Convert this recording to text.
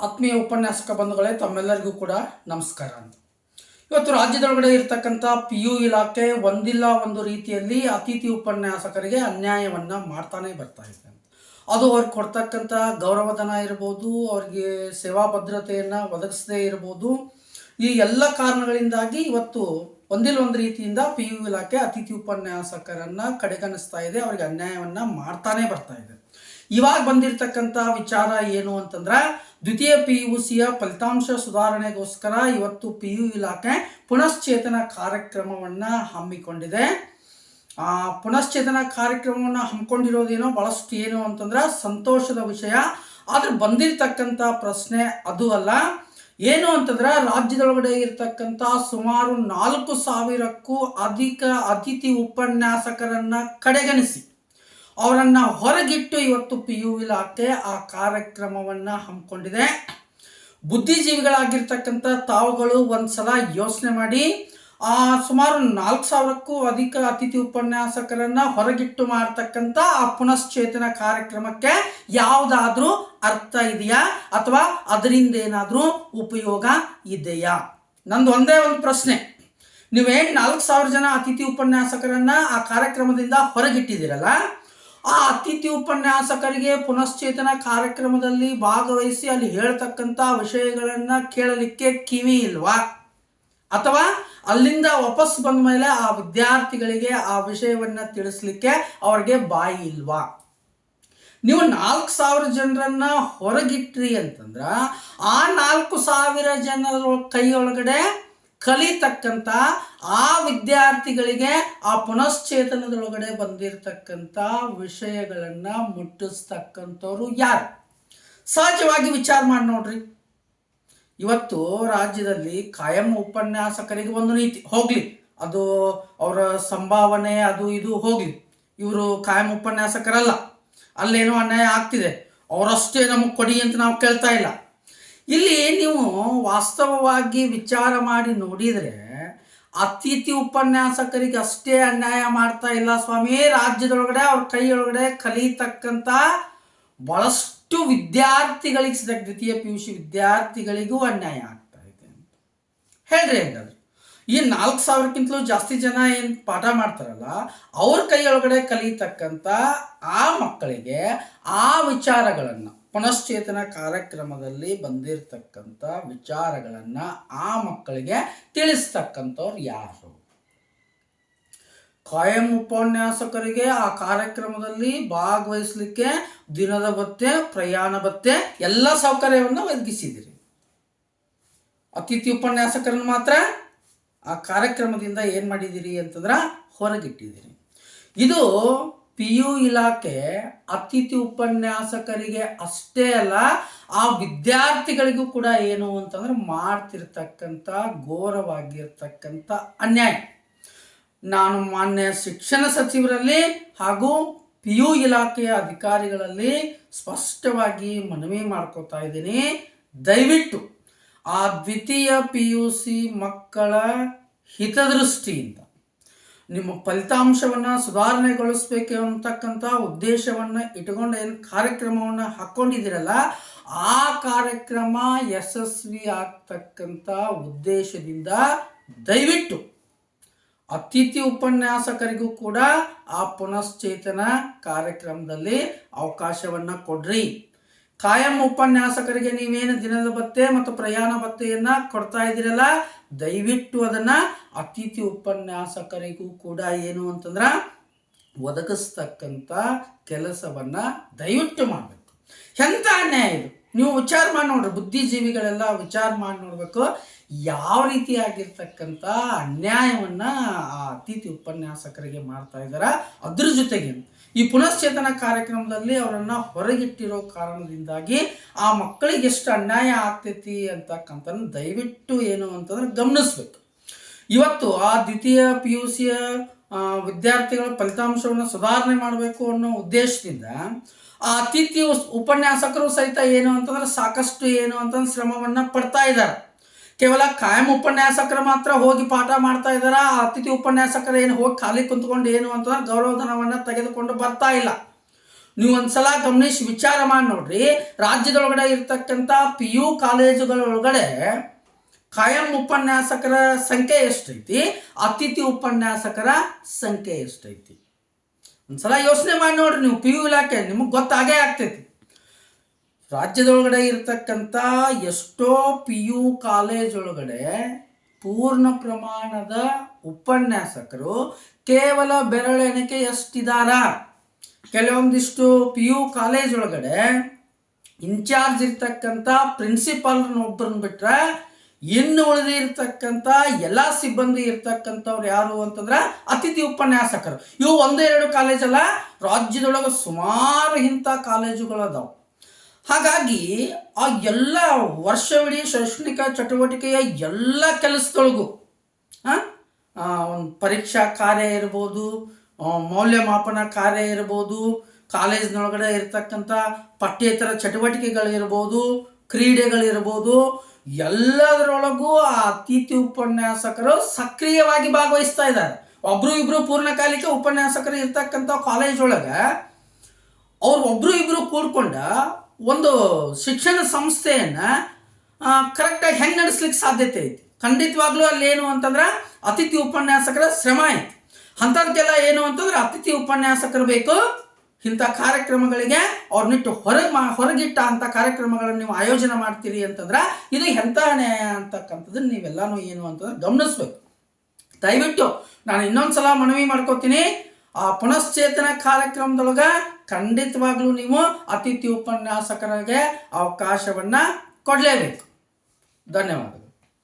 ಆತ್ಮೀಯ ಉಪನ್ಯಾಸಕ ಬಂಧುಗಳೇ, ತಮ್ಮೆಲ್ಲರಿಗೂ ಕೂಡ ನಮಸ್ಕಾರ ಇವತ್ತು ರಾಜ್ಯದೊಳಗಡೆ ಇರತಕ್ಕಂಥ ಪಿ ಯು ಇಲಾಖೆ ಒಂದಿಲ್ಲ ಒಂದು ರೀತಿಯಲ್ಲಿ ಅತಿಥಿ ಉಪನ್ಯಾಸಕರಿಗೆ ಅನ್ಯಾಯವನ್ನ ಮಾಡ್ತಾನೆ ಬರ್ತಾ ಇದೆ. ಅದು ಅವ್ರಿಗೆ ಕೊಡ್ತಕ್ಕಂಥ ಗೌರವಧನ ಇರ್ಬೋದು, ಅವ್ರಿಗೆ ಸೇವಾ ಭದ್ರತೆಯನ್ನು ಒದಗಿಸದೇ ಇರ್ಬೋದು. ಈ ಎಲ್ಲ ಕಾರಣಗಳಿಂದಾಗಿ ಇವತ್ತು ಒಂದಿಲ್ಲ ಒಂದು ರೀತಿಯಿಂದ ಪಿ ಯು ಇಲಾಖೆ ಅತಿಥಿ ಉಪನ್ಯಾಸಕರನ್ನ ಕಡೆಗಣಿಸ್ತಾ ಇದೆ, ಅವರಿಗೆ ಅನ್ಯಾಯವನ್ನ ಮಾಡ್ತಾನೆ ಬರ್ತಾ ಇದೆ. ಇವಾಗ ಬಂದಿರತಕ್ಕಂಥ ವಿಚಾರ ಏನು ಅಂತಂದ್ರೆ, ದ್ವಿತೀಯ ಪಿ ಯು ಸಿಯ ಫಲಿತಾಂಶ ಸುಧಾರಣೆಗೋಸ್ಕರ ಇವತ್ತು ಪಿ ಯು ಇಲಾಖೆ ಪುನಶ್ಚೇತನ ಕಾರ್ಯಕ್ರಮವನ್ನ ಹಮ್ಮಿಕೊಂಡಿದೆ. ಆ, ಪುನಶ್ಚೇತನ ಕಾರ್ಯಕ್ರಮವನ್ನು ಹಮ್ಮಿಕೊಂಡಿರೋದೇನೋ ಭಾಳಷ್ಟು ಏನು ಅಂತಂದ್ರೆ ಸಂತೋಷದ ವಿಷಯ. ಆದ್ರೆ ಬಂದಿರತಕ್ಕಂಥ ಪ್ರಶ್ನೆ ಅದು ಅಲ್ಲ, ಏನು ಅಂತಂದ್ರೆ ರಾಜ್ಯದೊಳಗಡೆ ಇರತಕ್ಕಂಥ ಸುಮಾರು ನಾಲ್ಕು ಸಾವಿರಕ್ಕೂ ಅಧಿಕ ಅತಿಥಿ ಉಪನ್ಯಾಸಕರನ್ನ ಕಡೆಗಣಿಸಿ. ಅವರನ್ನ ಹೊರಗಿಟ್ಟು ಇವತ್ತು ಪಿ ಯು ಇಲಾಖೆ ಆ ಕಾರ್ಯಕ್ರಮವನ್ನ ಹಮ್ಮಿಕೊಂಡಿದೆ. ಬುದ್ಧಿಜೀವಿಗಳಾಗಿರ್ತಕ್ಕಂಥ ತಾವುಗಳು ಒಂದ್ಸಲ ಯೋಚನೆ ಮಾಡಿ, ಆ ಸುಮಾರು ನಾಲ್ಕು ಸಾವಿರಕ್ಕೂ ಅಧಿಕ ಅತಿಥಿ ಉಪನ್ಯಾಸಕರನ್ನ ಹೊರಗಿಟ್ಟು ಮಾಡ್ತಕ್ಕಂಥ ಆ ಪುನಶ್ಚೇತನ ಕಾರ್ಯಕ್ರಮಕ್ಕೆ ಯಾವುದಾದ್ರೂ ಅರ್ಥ ಇದೆಯಾ? ಅಥವಾ ಅದರಿಂದ ಏನಾದರೂ ಉಪಯೋಗ ಇದೆಯಾ? ನಂದು ಒಂದೇ ಒಂದು ಪ್ರಶ್ನೆ. ನೀವೇನು ನಾಲ್ಕು ಸಾವಿರ ಜನ ಅತಿಥಿ ಉಪನ್ಯಾಸಕರನ್ನ ಆ ಕಾರ್ಯಕ್ರಮದಿಂದ ಹೊರಗಿಟ್ಟಿದ್ದೀರಲ್ಲ? ಆ ಅತಿಥಿ ಉಪನ್ಯಾಸಕರಿಗೆ ಪುನಶ್ಚೇತನ ಕಾರ್ಯಕ್ರಮದಲ್ಲಿ ಭಾಗವಹಿಸಿ ಅಲ್ಲಿ ಹೇಳ್ತಕ್ಕಂಥ ವಿಷಯಗಳನ್ನ ಕೇಳಲಿಕ್ಕೆ ಕಿವಿ ಇಲ್ವಾ? ಅಥವಾ ಅಲ್ಲಿಂದ ವಾಪಸ್ ಬಂದ ಮೇಲೆ ಆ ವಿದ್ಯಾರ್ಥಿಗಳಿಗೆ ಆ ವಿಷಯವನ್ನ ತಿಳಿಸ್ಲಿಕ್ಕೆ ಅವ್ರಿಗೆ ಬಾಯಿ ಇಲ್ವಾ? ನೀವು ನಾಲ್ಕು ಸಾವಿರ ಜನರನ್ನ ಹೊರಗಿಟ್ರಿ ಅಂತಂದ್ರ ಆ ನಾಲ್ಕು ಸಾವಿರ ಜನರ ಕೈಯೊಳಗಡೆ ಕಲಿತಕ್ಕಂಥ ಆ ವಿದ್ಯಾರ್ಥಿಗಳಿಗೆ ಆ ಪುನಶ್ಚೇತನದೊಳಗಡೆ ಬಂದಿರತಕ್ಕಂಥ ವಿಷಯಗಳನ್ನು ಮುಟ್ಟಿಸ್ತಕ್ಕಂಥವ್ರು ಯಾರು? ಸಹಜವಾಗಿ ವಿಚಾರ ಮಾಡಿ ನೋಡ್ರಿ. ಇವತ್ತು ರಾಜ್ಯದಲ್ಲಿ ಕಾಯಂ ಉಪನ್ಯಾಸಕರಿಗೆ ಒಂದು ನೀತಿ, ಹೋಗ್ಲಿ. ಅದು ಅವರ ಸಂಭಾವನೆ, ಅದು ಇದು, ಹೋಗ್ಲಿ. ಇವರು ಕಾಯಂ ಉಪನ್ಯಾಸಕರಲ್ಲ. ಅಲ್ಲೇನೋ ಅನ್ಯಾಯ ಆಗ್ತಿದೆ. ಅವರಷ್ಟೇ ನಮಗೆ ಕೊಡಿ ಅಂತ ನಾವು ಕೇಳ್ತಾ ಇಲ್ಲ. ಇಲ್ಲಿ ನೀವು ವಾಸ್ತವವಾಗಿ ವಿಚಾರ ಮಾಡಿ ನೋಡಿದರೆ ಅತಿಥಿ ಉಪನ್ಯಾಸಕರಿಗೆ ಅಷ್ಟೇ ಅನ್ಯಾಯ ಮಾಡ್ತಾ ಇಲ್ಲ ಸ್ವಾಮಿ. ರಾಜ್ಯದೊಳಗಡೆ ಅವ್ರ ಕೈಯೊಳಗಡೆ ಕಲಿತಕ್ಕಂಥ ಬಹಳಷ್ಟು ವಿದ್ಯಾರ್ಥಿಗಳಿಗೆ ಸಿದ್ಧ ದ್ವಿತೀಯ ಪಿ ಯು ಸಿ ವಿದ್ಯಾರ್ಥಿಗಳಿಗೂ ಅನ್ಯಾಯ ಆಗ್ತಾ ಇದೆ ಅಂತ. ಹೇಳ್ರಿ ಹೆಂಗಾದ್ರೆ. ಈ ನಾಲ್ಕು ಸಾವಿರಕ್ಕಿಂತಲೂ ಜಾಸ್ತಿ ಜನ ಏನು ಪಾಠ ಮಾಡ್ತಾರಲ್ಲ, ಅವ್ರ ಕೈಯೊಳಗಡೆ ಕಲಿತಕ್ಕಂಥ ಆ ಮಕ್ಕಳಿಗೆ ಆ ವಿಚಾರಗಳನ್ನು ಪುನಶ್ಚೇತನ ಕಾರ್ಯಕ್ರಮದಲ್ಲಿ ಬಂದಿರತಕ್ಕಂಥ ವಿಚಾರಗಳನ್ನು ಆ ಮಕ್ಕಳಿಗೆ ತಿಳಿಸ್ತಕ್ಕಂಥವ್ರು ಯಾರು? ಕಾಯಂ ಉಪನ್ಯಾಸಕರಿಗೆ ಆ ಕಾರ್ಯಕ್ರಮದಲ್ಲಿ ಭಾಗವಹಿಸಲಿಕ್ಕೆ ದಿನದ ಭತ್ತೆ ಪ್ರಯಾಣ ಭತ್ತೆ ಎಲ್ಲ ಸೌಕರ್ಯವನ್ನು ಒದಗಿಸಿದಿರಿ. ಅತಿಥಿ ಉಪನ್ಯಾಸಕರನ್ನು ಮಾತ್ರ ಆ ಕಾರ್ಯಕ್ರಮದಿಂದ ಏನು ಮಾಡಿದ್ದೀರಿ ಅಂತಂದ್ರೆ ಹೊರಗಿಟ್ಟಿದ್ದೀರಿ ಇದು ಪಿ ಯು ಇಲಾಖೆ ಅತಿಥಿ ಉಪನ್ಯಾಸಕರಿಗೆ ಅಷ್ಟೇ ಅಲ್ಲ, ಆ ವಿದ್ಯಾರ್ಥಿಗಳಿಗೂ ಕೂಡ ಏನು ಅಂತಂದ್ರೆ ಮಾಡ್ತಿರ್ತಕ್ಕಂಥ ಘೋರವಾಗಿರ್ತಕ್ಕಂಥ ಅನ್ಯಾಯ. ನಾನು ಮಾನ್ಯ ಶಿಕ್ಷಣ ಸಚಿವರಲ್ಲಿ ಹಾಗೂ ಪಿ ಯು ಇಲಾಖೆಯ ಅಧಿಕಾರಿಗಳಲ್ಲಿ ಸ್ಪಷ್ಟವಾಗಿ ಮನವಿ ಮಾಡ್ಕೋತಾ ಇದ್ದೀನಿ. ದಯವಿಟ್ಟು ಆ ದ್ವಿತೀಯ ಪಿ ಯು ಸಿ ಮಕ್ಕಳ ಹಿತದೃಷ್ಟಿಯಿಂದ ನಿಮ್ಮ ಫಲಿತಾಂಶವನ್ನು ಸುಧಾರಣೆಗೊಳಿಸ್ಬೇಕು ಅಂತಕ್ಕಂಥ ಉದ್ದೇಶವನ್ನು ಇಟ್ಕೊಂಡು ಏನು ಕಾರ್ಯಕ್ರಮವನ್ನು ಹಾಕ್ಕೊಂಡಿದ್ದೀರಲ್ಲ ಆ ಕಾರ್ಯಕ್ರಮ ಯಶಸ್ವಿ ಆಗ್ತಕ್ಕಂಥ ಉದ್ದೇಶದಿಂದ ದಯವಿಟ್ಟು ಅತಿಥಿ ಉಪನ್ಯಾಸಕರಿಗೂ ಕೂಡ ಆ ಪುನಶ್ಚೇತನ ಕಾರ್ಯಕ್ರಮದಲ್ಲಿ ಅವಕಾಶವನ್ನು ಕೊಡ್ರಿ. ಕಾಯಂ ಉಪನ್ಯಾಸಕರಿಗೆ ನೀವೇನು ದಿನದ ಭತ್ತೆ ಮತ್ತು ಪ್ರಯಾಣ ಭತ್ತೆಯನ್ನ ಕೊಡ್ತಾ ಇದ್ದೀರಲ್ಲ, ದಯವಿಟ್ಟು ಅದನ್ನ ಅತಿಥಿ ಉಪನ್ಯಾಸಕರಿಗೂ ಕೂಡ ಏನು ಅಂತಂದ್ರೆ ಒದಗಿಸ್ತಕ್ಕಂಥ ಕೆಲಸವನ್ನ ದಯವಿಟ್ಟು ಮಾಡಬೇಕು. ಎಂಥ ಅನ್ಯಾಯ ಇದು? ನೀವು ವಿಚಾರ ಮಾಡಿ ನೋಡ್ರಿ, ಬುದ್ಧಿಜೀವಿಗಳೆಲ್ಲ ವಿಚಾರ ಮಾಡಿ ನೋಡಬೇಕು, ಯಾವ ರೀತಿಯಾಗಿರ್ತಕ್ಕಂಥ ಅನ್ಯಾಯವನ್ನ ಆ ಅತಿಥಿ ಉಪನ್ಯಾಸಕರಿಗೆ ಮಾಡ್ತಾ ಇದ್ದಾರ? ಅದ್ರ ಜೊತೆಗೆ ಈ ಪುನಶ್ಚೇತನ ಕಾರ್ಯಕ್ರಮದಲ್ಲಿ ಅವರನ್ನ ಹೊರಗಿಟ್ಟಿರೋ ಕಾರಣದಿಂದಾಗಿ ಆ ಮಕ್ಕಳಿಗೆ ಎಷ್ಟು ಅನ್ಯಾಯ ಆಗ್ತೈತಿ ಅಂತಕ್ಕಂಥ ದಯವಿಟ್ಟು ಏನು ಅಂತಂದ್ರೆ ಗಮನಿಸ್ಬೇಕು. ಇವತ್ತು ಆ ದ್ವಿತೀಯ ಪಿ ಯು ಸಿಯ ವಿದ್ಯಾರ್ಥಿಗಳ ಫಲಿತಾಂಶವನ್ನು ಸುಧಾರಣೆ ಮಾಡಬೇಕು ಅನ್ನೋ ಉದ್ದೇಶದಿಂದ ಆ ಅತಿಥಿ ಉಪನ್ಯಾಸಕರು ಸಹಿತ ಏನು ಅಂತಂದ್ರೆ ಸಾಕಷ್ಟು ಏನು ಅಂತಂದ್ರೆ ಶ್ರಮವನ್ನ ಪಡ್ತಾ ಇದ್ದಾರೆ. ಕೇವಲ ಕಾಯಂ ಉಪನ್ಯಾಸಕರು ಮಾತ್ರ ಹೋಗಿ ಪಾಠ ಮಾಡ್ತಾ ಇದ್ದಾರ? ಅತಿಥಿ ಉಪನ್ಯಾಸಕರು ಏನು ಹೋಗಿ ಖಾಲಿ ಕುಂತ್ಕೊಂಡು ಏನು ಅಂತಂದ್ರೆ ಗೌರವಧನವನ್ನು ತೆಗೆದುಕೊಂಡು ಬರ್ತಾ ಇಲ್ಲ. ನೀವು ಒಂದ್ಸಲ ಗಮನಿಸಿ, ವಿಚಾರ ಮಾಡಿ ನೋಡ್ರಿ. ರಾಜ್ಯದೊಳಗಡೆ ಇರ್ತಕ್ಕಂಥ ಪಿ ಯು ಕಾಲೇಜುಗಳೊಳಗಡೆ ಕಾಯಂ ಉಪನ್ಯಾಸಕರ ಸಂಖ್ಯೆ ಎಷ್ಟೈತಿ? ಅತಿಥಿ ಉಪನ್ಯಾಸಕರ ಸಂಖ್ಯೆ ಎಷ್ಟೈತಿ? ಒಂದ್ಸಲ ಯೋಚನೆ ಮಾಡಿ ನೋಡ್ರಿ ನೀವು ಪಿ ಯು ಇಲಾಖೆ, ನಿಮಗೆ ಗೊತ್ತಾಗೇ ಆಗ್ತೈತಿ. ರಾಜ್ಯದೊಳಗಡೆ ಇರತಕ್ಕಂಥ ಎಷ್ಟೋ ಪಿ ಯು ಕಾಲೇಜ್ ಒಳಗಡೆ ಪೂರ್ಣ ಪ್ರಮಾಣದ ಉಪನ್ಯಾಸಕರು ಕೇವಲ ಬೆರಳೆಣಿಕೆ ಎಷ್ಟಿದಾರ? ಕೆಲವೊಂದಿಷ್ಟು ಪಿ ಯು ಕಾಲೇಜ್ ಒಳಗಡೆ ಇನ್ಚಾರ್ಜ್ ಇರ್ತಕ್ಕಂಥ ಪ್ರಿನ್ಸಿಪಾಲ್ರನ್ನ ಒಬ್ಬರನ್ನ ಬಿಟ್ರೆ ಇನ್ನು ಉಳಿದಿರ್ತಕ್ಕಂಥ ಎಲ್ಲ ಸಿಬ್ಬಂದಿ ಇರ್ತಕ್ಕಂಥವ್ರು ಯಾರು ಅಂತಂದ್ರೆ ಅತಿಥಿ ಉಪನ್ಯಾಸಕರು. ಇವು ಒಂದೇ ಎರಡು ಕಾಲೇಜಲ್ಲ, ರಾಜ್ಯದೊಳಗೆ ಸುಮಾರು ಇಂಥ ಕಾಲೇಜುಗಳು ಹಾಗಾಗಿ ಆ ಎಲ್ಲ ವರ್ಷವಿಡೀ ಶೈಕ್ಷಣಿಕ ಚಟುವಟಿಕೆಯ ಎಲ್ಲ ಕೆಲಸದೊಳಗೂ ಒಂದು ಪರೀಕ್ಷಾ ಕಾರ್ಯ ಇರ್ಬೋದು ಮೌಲ್ಯಮಾಪನ ಕಾರ್ಯ ಇರ್ಬೋದು, ಕಾಲೇಜಿನೊಳಗಡೆ ಇರ್ತಕ್ಕಂಥ ಪಠ್ಯೇತರ ಚಟುವಟಿಕೆಗಳಿರ್ಬೋದು ಕ್ರೀಡೆಗಳಿರ್ಬೋದು ಎಲ್ಲದರೊಳಗೂ ಆ ಅತಿಥಿ ಉಪನ್ಯಾಸಕರು ಸಕ್ರಿಯವಾಗಿ ಭಾಗವಹಿಸ್ತಾ ಇದ್ದಾರೆ. ಒಬ್ರು ಇಬ್ರು ಪೂರ್ಣಕಾಲಿಕ ಉಪನ್ಯಾಸಕರು ಇರ್ತಕ್ಕಂಥ ಕಾಲೇಜ್ ಒಳಗೆ ಅವ್ರು ಒಬ್ರು ಇಬ್ರು ಕೂಡ್ಕೊಂಡ ಒಂದು ಶಿಕ್ಷಣ ಸಂಸ್ಥೆಯನ್ನು ಕರೆಕ್ಟಾಗಿ ಹೆಂಗೆ ನಡೆಸ್ಲಿಕ್ಕೆ ಸಾಧ್ಯತೆ ಐತಿ? ಖಂಡಿತವಾಗ್ಲೂ ಅಲ್ಲಿ ಏನು ಅಂತಂದ್ರೆ ಅತಿಥಿ ಉಪನ್ಯಾಸಕರ ಶ್ರಮ ಐತಿ. ಅಂಥದ್ಕೆಲ್ಲ ಏನು ಅಂತಂದ್ರೆ ಅತಿಥಿ ಉಪನ್ಯಾಸಕರು ಬೇಕು, ಇಂಥ ಕಾರ್ಯಕ್ರಮಗಳಿಗೆ ಅವ್ರನ್ನಿಟ್ಟು ಹೊರಗೆ ಮಾ, ಹೊರಗಿಟ್ಟ ಅಂಥ ಕಾರ್ಯಕ್ರಮಗಳನ್ನು ನೀವು ಆಯೋಜನೆ ಮಾಡ್ತೀರಿ ಅಂತಂದ್ರೆ ಇದು ಎಂಥ ನ್ಯಾಯ ಅಂತಕ್ಕಂಥದ್ದನ್ನ ನೀವೆಲ್ಲಾನು ಏನು ಅಂತಂದ್ರೆ ಗಮನಿಸ್ಬೇಕು. ದಯವಿಟ್ಟು ನಾನು ಇನ್ನೊಂದ್ಸಲ ಮನವಿ ಮಾಡ್ಕೋತೀನಿ. ಆ ಪುನಶ್ಚೇತನ ಕಾರ್ಯಕ್ರಮದೊಳಗ ಖಂಡಿತವಾಗ್ಲೂ ನೀವು ಅತಿಥಿ ಉಪನ್ಯಾಸಕರಿಗೆ ಅವಕಾಶವನ್ನು ಕೊಡಲೇಬೇಕು. ಧನ್ಯವಾದಗಳು.